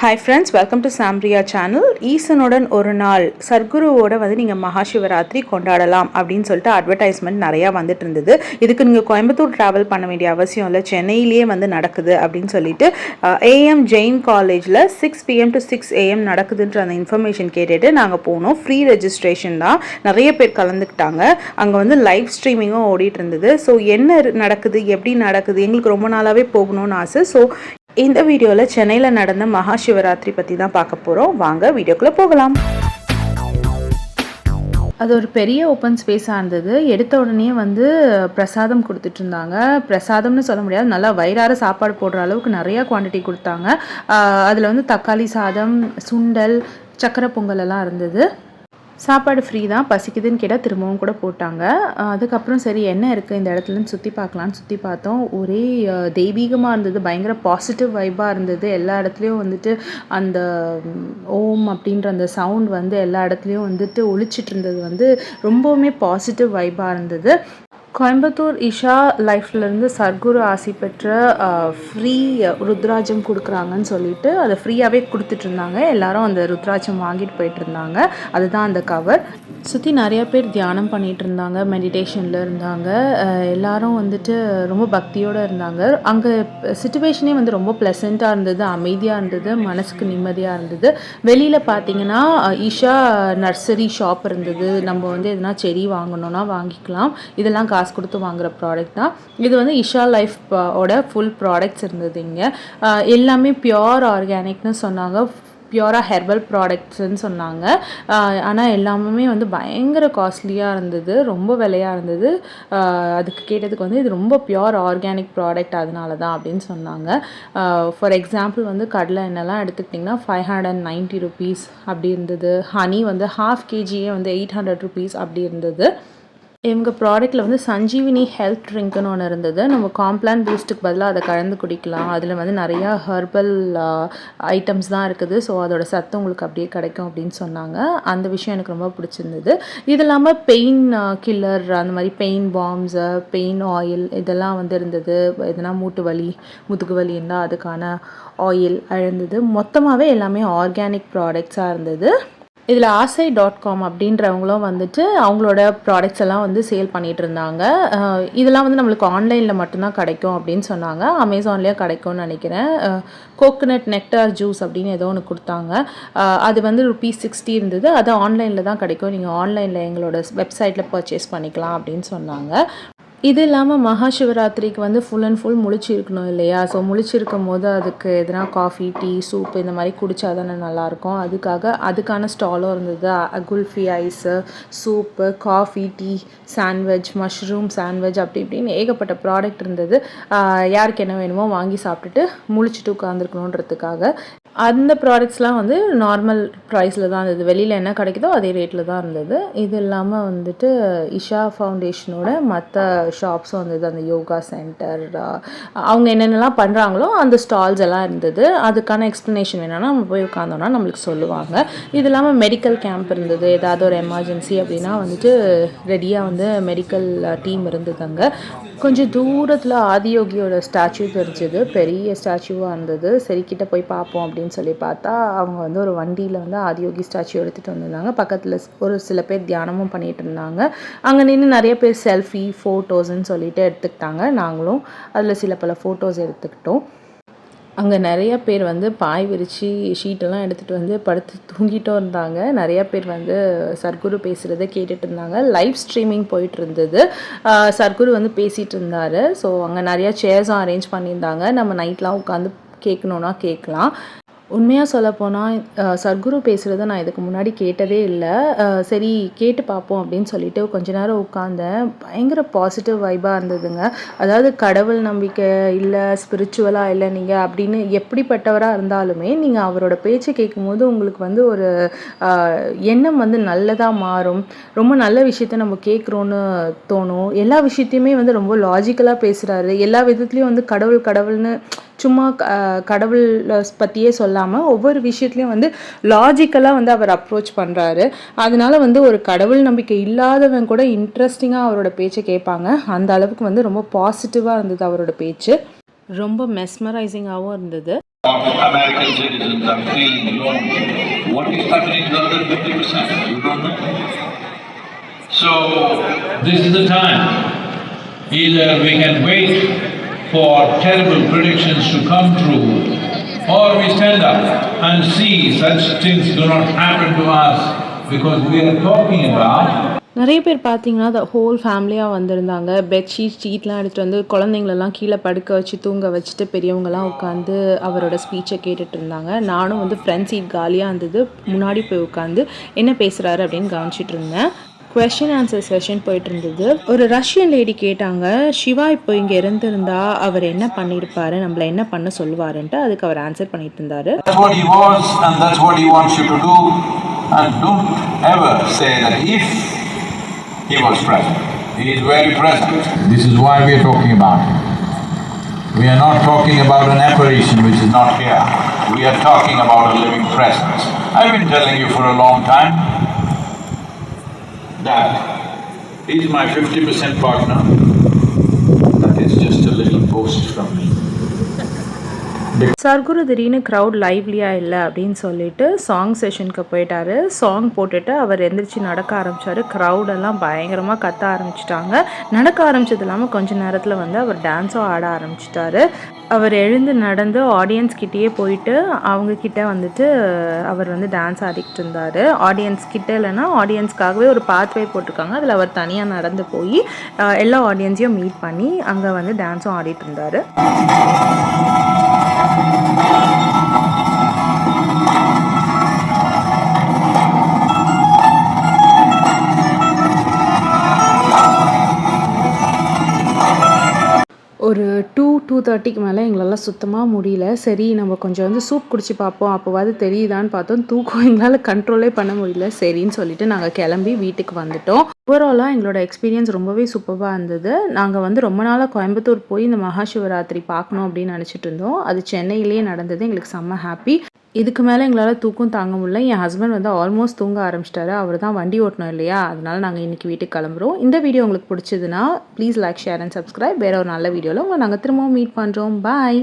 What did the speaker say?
Hi friends welcome to Samriya channel ஈசனுடன் ஒரு நாள் சர்க்குருவோட வந்து நீங்கள் மகாசிவராத்திரி கொண்டாடலாம் அப்படின்னு சொல்லிட்டு அட்வர்டைஸ்மெண்ட் நிறையா வந்துட்டு இருந்தது. இதுக்கு நீங்கள் கோயம்புத்தூர் ட்ராவல் பண்ண வேண்டிய அவசியம் இல்லை சென்னையிலேயே வந்து நடக்குது அப்படின்னு சொல்லிட்டு ஏஎம் ஜெயின் காலேஜில் six PM to six AM நடக்குதுன்ற அந்த இன்ஃபர்மேஷன் கேட்டுட்டு நாங்கள் போனோம். ஃப்ரீ ரெஜிஸ்ட்ரேஷன் தான். நிறைய பேர் கலந்துக்கிட்டாங்க. அங்கே வந்து லைவ் ஸ்ட்ரீமிங்கும் ஓடிட்டு இருந்தது. ஸோ என்ன நடக்குது எப்படி நடக்குது எங்களுக்கு ரொம்ப நாளாகவே போகணும்னு ஆசை. ஸோ இந்த வீடியோவில் சென்னையில் நடந்த மகா சிவராத்திரி பற்றி தான் பார்க்க போகிறோம் வாங்க வீடியோக்குள்ளே போகலாம். அது ஒரு பெரிய ஓப்பன் ஸ்பேஸாக இருந்தது. எடுத்த உடனே வந்து பிரசாதம் கொடுத்துட்டு இருந்தாங்க. பிரசாதம்னு சொல்ல முடியாது. நல்லா வயிறார சாப்பாடு போடுற அளவுக்கு நிறையா குவான்டிட்டி கொடுத்தாங்க. அதில் வந்து தக்காளி சாதம் சுண்டல் சக்கரை பொங்கல் எல்லாம் இருந்தது. சாப்பாடு ஃப்ரீ தான் பசிக்குதுன்னு கேட்டால் திரும்பவும் கூட போட்டாங்க. அதுக்கப்புறம் சரி என்ன இருக்குது இந்த இடத்துலன்னு சுற்றி பார்க்கலான்னு சுற்றி பார்த்தோம். ஒரே தெய்வீகமாக இருந்தது பயங்கர பாசிட்டிவ் வைப்பாக இருந்தது. எல்லா இடத்துலையும் வந்துட்டு அந்த ஓம் அப்படின்ற அந்த சவுண்ட் வந்து எல்லா இடத்துலையும் வந்துட்டு ஒழிச்சிட்டு இருந்தது வந்து ரொம்பவுமே பாசிட்டிவ் வைப்பாக இருந்தது. கோயம்புத்தூர் இஷா லைஃப்லேருந்து சர்க்குரு ஆசி பெற்ற ஃப்ரீ ருத்ராஜம் கொடுக்குறாங்கன்னு சொல்லிட்டு அதை ஃப்ரீயாகவே கொடுத்துட்ருந்தாங்க. எல்லாரும் அந்த ருத்ராஜம் வாங்கிட்டு போயிட்டு இருந்தாங்க அதுதான் அந்த கவர் சுற்றி நிறைய பேர் தியானம் பண்ணிகிட்டு இருந்தாங்க. மெடிடேஷனில் இருந்தாங்க எல்லாரும் வந்துட்டு ரொம்ப பக்தியோடு இருந்தாங்க. அங்கே சுச்சுவேஷனே வந்து ரொம்ப ப்ளசண்ட்டாக இருந்தது அமைதியாக இருந்தது மனசுக்கு நிம்மதியாக இருந்தது. வெளியில் பார்த்தீங்கன்னா ஈஷா நர்சரி ஷாப் இருந்தது. நம்ம வந்து எதனா செடி வாங்கணுன்னா வாங்கிக்கலாம். இதெல்லாம் காசு கொடுத்து வாங்குகிற ப்ராடக்ட் தான். இது வந்து இஷா லைஃப் ஓட ஃபுல் ப்ராடக்ட்ஸ் இருந்தது இங்கே. எல்லாமே பியோர் ஆர்கானிக்னு சொன்னாங்க. பியூராக ஹெர்பல் ப்ராடக்ட்ஸ்ன்னு சொன்னாங்க. ஆனால் எல்லாமே வந்து பயங்கர காஸ்ட்லியாக இருந்தது. ரொம்ப விலையாக இருந்தது. அதுக்கு கேட்டதுக்கு வந்து இது ரொம்ப பியோர் ஆர்கானிக் ப்ராடக்ட் அதனால தான் அப்படின்னு சொன்னாங்க. ஃபார் எக்ஸாம்பிள் வந்து கடலை எண்ணெய்லாம் எடுத்துக்கிட்டிங்கன்னா five hundred and ninety rupees அப்படி இருந்தது. ஹனி வந்து ஹாஃப் கேஜியே வந்து எயிட் ஹண்ட்ரட் ருபீஸ் அப்படி இருந்தது. இவங்க ப்ராடக்ட்டில் வந்து சஞ்சீவினி ஹெல்த் ட்ரிங்க்னு ஒன்று இருந்தது. நம்ம காம்ப்ளான் பூஸ்ட்டுக்கு பதிலாக அதை கலந்து குடிக்கலாம். அதில் வந்து நிறையா ஹெர்பல் ஐட்டம்ஸ் தான் இருக்குது. ஸோ அதோட சத்து உங்களுக்கு அப்படியே கிடைக்கும் அப்படின்னு சொன்னாங்க. அந்த விஷயம் எனக்கு ரொம்ப பிடிச்சிருந்தது. இது இல்லாமல் பெயின் கில்லர் அந்த மாதிரி பெயின் பாம்ஸு பெயின் ஆயில் இதெல்லாம் வந்து இருந்தது. எதனா மூட்டு வலி முதுகு வலி இருந்தால் அதுக்கான ஆயில் அழுந்தது. மொத்தமாகவே எல்லாமே ஆர்கானிக் ப்ராடக்ட்ஸாக இருந்தது. இதில் ஆசை டாட் காம் அப்படின்றவங்களும் வந்துட்டு அவங்களோட ப்ராடக்ட்ஸ் எல்லாம் வந்து சேல் பண்ணிகிட்டு இருந்தாங்க. இதெல்லாம் வந்து நம்மளுக்கு ஆன்லைனில் மட்டும்தான் கிடைக்கும் அப்படின்னு சொன்னாங்க. அமேசான்லேயே கிடைக்கும்னு நினைக்கிறேன். கோகனட் நெக்டார் ஜூஸ் அப்படின்னு ஏதோ ஒன்று கொடுத்தாங்க. அது வந்து ருபீஸ் சிக்ஸ்டி இருந்தது. அது ஆன்லைனில் தான் கிடைக்கும். நீங்கள் ஆன்லைனில் எங்களோட வெப்சைட்டில் பர்ச்சேஸ் பண்ணிக்கலாம் அப்படின்னு சொன்னாங்க. இது இல்லாமல் மகா சிவராத்திரிக்கு வந்து ஃபுல் அண்ட் ஃபுல் முழிச்சிருக்கணும் இல்லையா? ஸோ முழிச்சிருக்கும் போது அதுக்கு எதனா காஃபி டீ சூப் இந்த மாதிரி குடித்தா தானே நல்லாயிருக்கும். அதுக்காக அதுக்கான ஸ்டாலும் இருந்தது. Kulfi ice soup coffee tea sandwich mushroom sandwich அப்படி இப்படின்னு ஏகப்பட்ட ப்ராடக்ட் இருந்தது. யாருக்கு என்ன வேணுமோ வாங்கி சாப்பிட்டுட்டு முழிச்சிட்டு உட்காந்துருக்கணுன்றதுக்காக அந்த ப்ராடக்ட்ஸ்லாம் வந்து நார்மல் ப்ரைஸில் தான் இருந்தது. வெளியில் என்ன கிடைக்குதோ அதே ரேட்டில் தான் இருந்தது. இது இல்லாமல் வந்துட்டு இஷா ஃபவுண்டேஷனோட மற்ற ஷாப்ஸும் வந்தது. அந்த யோகா சென்டர் அவங்க என்னென்னலாம் பண்ணுறாங்களோ அந்த ஸ்டால்ஸ் எல்லாம் இருந்தது. அதுக்கான எக்ஸ்ப்ளனேஷன் வேணும்னா நம்ம போய் உட்காந்தோன்னா நம்மளுக்கு சொல்லுவாங்க. இது இல்லாமல் மெடிக்கல் கேம்ப் இருந்தது. ஏதாவது ஒரு எமர்ஜென்சி அப்படின்னா வந்துட்டு ரெடியாக வந்து மெடிக்கல் டீம் இருந்தது அங்கே. கொஞ்சம் தூரத்தில் ஆதியோகியோட ஸ்டாச்சு தெரிஞ்சது. பெரிய ஸ்டாச்சுவாக இருந்தது. சரி கிட்ட போய் பார்ப்போம் அப்படின்னு சொல்லி பார்த்தா அவங்க வந்து ஒரு வண்டியில் வந்து ஆதியோகி ஸ்டாச்சு எடுத்துகிட்டு வந்திருந்தாங்க. பக்கத்தில் ஒரு சில பேர் தியானமும் பண்ணிகிட்டு இருந்தாங்க. அங்கே நின்று நிறைய பேர் செல்ஃபி ஃபோட்டோஸ்ன்னு சொல்லிட்டு எடுத்துக்கிட்டாங்க. நாங்களும் அதில் சில பல ஃபோட்டோஸ் எடுத்துக்கிட்டோம். அங்கே நிறைய பேர் வந்து பாய் விரித்து ஷீட்டெல்லாம் எடுத்துகிட்டு வந்து படுத்து தூங்கிட்டும் இருந்தாங்க. நிறையா பேர் வந்து சர்க்குரு பேசுகிறத கேட்டுட்டு இருந்தாங்க. லைவ் ஸ்ட்ரீமிங் போயிட்டு இருந்தது. சர்க்குரு வந்து பேசிகிட்டு இருந்தார். ஸோ அங்கே நிறையா சேர்ஸும் அரேஞ்ச் பண்ணியிருந்தாங்க. நம்ம நைட்லாம் உட்காந்து கேட்கணுன்னா கேட்கலாம். உண்மையாக சொல்லப்போனால் சர்க்குரு பேசுகிறத நான் இதுக்கு முன்னாடி கேட்டதே இல்லை. சரி கேட்டு பார்ப்போம் அப்படின்னு சொல்லிட்டு கொஞ்ச நேரம் உட்காந்தேன் பயங்கர பாசிட்டிவ் வைபாக இருந்ததுங்க. அதாவது கடவுள் நம்பிக்கை இல்லை ஸ்பிரிச்சுவலாக இல்லை நீங்கள் அப்படின்னு எப்படிப்பட்டவராக இருந்தாலுமே நீங்கள் அவரோட பேச்சை கேட்கும்போது உங்களுக்கு வந்து ஒரு எண்ணம் வந்து நல்லதாக மாறும். ரொம்ப நல்ல விஷயத்த நம்ம கேட்குறோன்னு தோணும். எல்லா விஷயத்தையுமே வந்து ரொம்ப லாஜிக்கலாக பேசுகிறாரு எல்லா விதத்துலேயும் வந்து கடவுள் கடவுள்னு சும்மா கடவுள் பற்றியே சொல்லாமல் ஒவ்வொரு விஷயத்துலையும் வந்து லாஜிக்கலாக வந்து அவர் அப்ரோச் பண்ணுறாரு அதனால வந்து ஒரு கடவுள் நம்பிக்கை இல்லாதவன் கூட இன்ட்ரெஸ்டிங்காக அவரோட பேச்சை கேட்பாங்க அந்த அளவுக்கு வந்து ரொம்ப பாசிட்டிவாக இருந்தது அவரோட பேச்சு ரொம்ப மெஸ்மரைசிங்காகவும் இருந்தது American citizens are feeling alone. What is happening to the other fifty percent? You don't know. So, This is the time. Either we can wait for terrible predictions to come true, or we stand up and see such things do not happen to us because we are talking about நிறைய பேர் பார்த்தீங்கன்னா the whole ஃபேமிலியாக வந்திருந்தாங்க. Bedsheet ஷீட்லாம் எடுத்துகிட்டு வந்து குழந்தைங்களெல்லாம் கீழே படுக்க வச்சு தூங்க வச்சுட்டு பெரியவங்கலாம் உட்காந்து அவரோட ஸ்பீச்சை கேட்டுட்டு இருந்தாங்க. நானும் வந்து ஃப்ரண்ட் சீட் காலியாக இருந்தது. முன்னாடி போய் உட்காந்து என்ன பேசுகிறாரு அப்படின்னு கவனிச்சிட்டு இருந்தேன். கொஷின் ஆன்சர் செஷன் போயிட்டு இருந்தது ஒரு ரஷ்யன் லேடி கேட்டாங்க சிவா இப்போ இங்கே இருந்திருந்தா அவர் என்ன பண்ணியிருப்பாரு நம்மள என்ன பண்ண சொல்லுவாருன்ட்டு அதுக்கு அவர் ஆன்சர் பண்ணிட்டு இருந்தாரு that's what he was and that's what he wants you to do. And don't ever say that if he was present. He is very present. This is why we are talking about him. We are not talking about an apparition which is not here. We are talking about a living presence. I've been telling you for a long time that he's my 50% partner. That is just a little post from me. சர்க்குரு திடீர்னு crowd லைவ்லியாக இல்லை அப்படின்னு சொல்லிட்டு song செஷனுக்கு போயிட்டாரு. Song போட்டுட்டு அவர் எந்திரிச்சு நடக்க ஆரம்பித்தார் க்ரௌடெல்லாம் பயங்கரமாக கத்த ஆரம்பிச்சிட்டாங்க. நடக்க ஆரம்பிச்சது இல்லாமல் கொஞ்ச நேரத்தில் வந்து அவர் டான்ஸும் ஆட ஆரம்பிச்சிட்டாரு. அவர் எழுந்து நடந்து ஆடியன்ஸ் கிட்டேயே போயிட்டு அவங்க கிட்ட வந்துட்டு அவர் வந்து டான்ஸ் ஆடிக்கிட்டு இருந்தார். ஆடியன்ஸ் கிட்ட இல்லைன்னா ஆடியன்ஸ்க்காகவே ஒரு பாத்வே போட்டிருக்காங்க. அதில் அவர் தனியாக நடந்து போய் எல்லா ஆடியன்ஸையும் மீட் பண்ணி அங்கே வந்து டான்ஸும் ஆடிட்டு இருந்தார். ஒரு டூ டூ தேர்ட்டிக்கு மேலே எங்களால் சுத்தமாக முடியல. சரி நம்ம கொஞ்சம் வந்து சூப் குடிச்சு பார்ப்போம். அப்போவாது தெரியுதான்னு பார்த்தோம். தூக்கம் எங்களால் கண்ட்ரோலே பண்ண முடியல. சரின்னு சொல்லிட்டு நாங்கள் கிளம்பி வீட்டுக்கு வந்துட்டோம். ஓவராலாக எங்களோட எக்ஸ்பீரியன்ஸ் ரொம்பவே சூப்பராக இருந்தது. நாங்கள் வந்து ரொம்ப நாளாக கோயம்புத்தூர் போய் இந்த மகா சிவராத்திரி பார்க்கணும் அப்படின்னு நினச்சிட்டு இருந்தோம். அது சென்னையிலேயே நடந்தது. எங்களுக்கு செம்ம ஹாப்பி இதுக்கு மேலே எங்களால் தூக்கம் தாங்க முடியல. என் ஹஸ்பண்ட் வந்து ஆல்மோஸ்ட் தூங்க ஆரம்பிச்சிட்டாரு. அவர் தான் வண்டி ஓட்டணும் இல்லையா? அதனால் நாங்கள் இன்றைக்கி வீட்டுக்கு கிளம்புறோம். இந்த வீடியோ உங்களுக்கு பிடிச்சதுன்னா please like share and subscribe வேறு ஒரு நல்ல வீடியோவில் உங்களை நாங்கள் திரும்பவும் மீட் பண்ணுறோம் பாய்